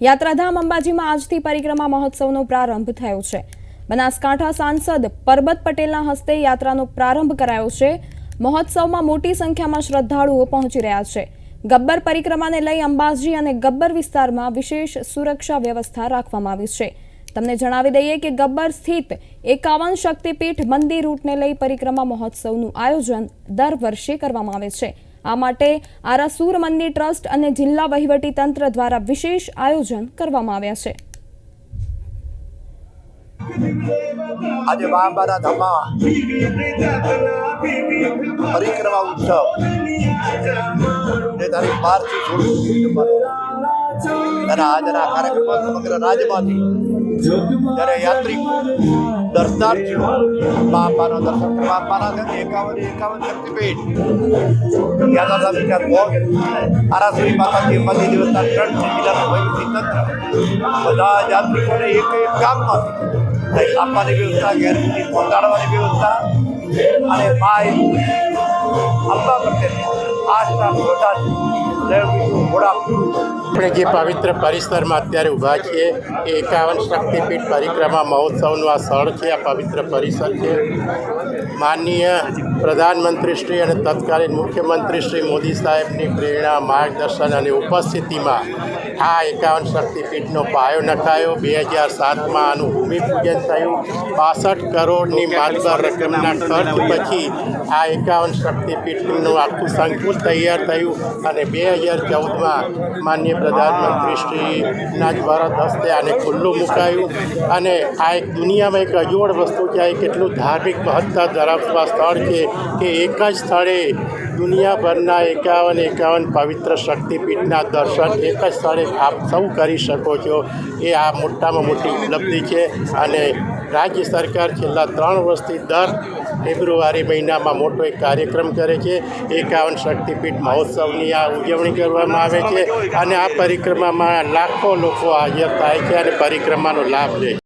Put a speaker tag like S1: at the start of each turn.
S1: યાત્રાધામ અંબાજીમાં આજથી પરિક્રમા મહોત્સવનો પ્રારંભ થયો છે. બનાસકાંઠા સાંસદ પરબત પટેલના હસ્તે યાત્રાનો પ્રારંભ કરાયો છે. મહોત્સવમાં મોટી સંખ્યામાં શ્રદ્ધાળુઓ પહોંચી રહ્યા છે. ગબ્બર પરિક્રમાને લઈ અંબાજી અને ગબ્બર વિસ્તારમાં વિશેષ સુરક્ષા વ્યવસ્થા રાખવામાં આવી છે. તમને જણાવી દઈએ કે ગબ્બર સ્થિત એકાવન શક્તિપીઠ મંદિર રૂટને લઈ પરિક્રમા મહોત્સવનું આયોજન દર વર્ષે કરવામાં આવે છે. આ માટે આરાસુર મંદિર ટ્રસ્ટ અને જિલ્લા વહીવટી તંત્ર દ્વારા વિશેષ આયોજન કરવામાં આવ્યા છે.
S2: આજે મહાંબાના ધામમાં પરિક્રમા ઉત્સવ. તારીખ બારથી સોળ સુધી અને આજના કાર્યક્રમમાં સમગ્ર રાજ્યમાંથી જ્યારે યાત્રિકો દર્શનાર્થીઓ મહાંબાના દર્શન કરવા આવવાના છે એકાવન એકાવન શક્તિપીઠ યાત્રાધામ વિચાર ભોગ આરાસુરી માતાજી મંદિર દેવસ્થાન ટ્રસ્ટ જિલ્લાનું વહીવટી તંત્ર બધા યાત્રિકોને એક એક ગામમાંથી કંઈક આપવાની વ્યવસ્થા ઘેર સુધી પહોંચાડવાની વ્યવસ્થા અને માય અંબા પ્રત્યેની આસ્થા શ્રદ્ધા ઘોડા
S3: આપણે જે પવિત્ર પરિસરમાં અત્યારે ઊભા છીએ, એ એકાવન શક્તિપીઠ પરિક્રમા મહોત્સવનું આ સ્થળ છે, આ પવિત્ર પરિસર છે. માનનીય પ્રધાનમંત્રી શ્રી અને તત્કાલીન મુખ્યમંત્રી શ્રી મોદી સાહેબની પ્રેરણા, માર્ગદર્શન અને ઉપસ્થિતિમાં આ એકાવન શક્તિપીઠનો પાયો નખાયો. બે હજાર સાતમાં આનું ભૂમિપૂજન થયું. પાસઠ કરોડની માતબર રકમના ખર્ચ પછી આ એકાવન શક્તિપીઠનું આખું સંકુલ તૈયાર થયું અને બે હજાર ચૌદમાં માન્ય પ્રધાનમંત્રી શ્રીના જ ભારત હસ્તે આને ખુલ્લું મુકાયું. અને આ એક દુનિયામાં એક અજોડ વસ્તુ છે, આ કેટલું ધાર્મિક મહત્તા ધરાવતા સ્થળ છે કે એક જ સ્થળે દુનિયાભરના એકાવન એકાવન પવિત્ર શક્તિપીઠના દર્શન એક જ સ્થળે આપ સૌ કરી શકો છો. એ આ મોટામાં મોટી ઉપલબ્ધિ છે અને રાજ્ય સરકાર છેલ્લા ત્રણ વર્ષથી દર ફેબ્રુઆરી મહિનામાં મોટો એક કાર્યક્રમ કરે છે. એકાવન શક્તિપીઠ મહોત્સવની આ ઉજવણી કરવામાં આવે છે અને આ પરિક્રમામાં લાખો લોકો હાજર થાય છે અને પરિક્રમાનો લાભ લે છે.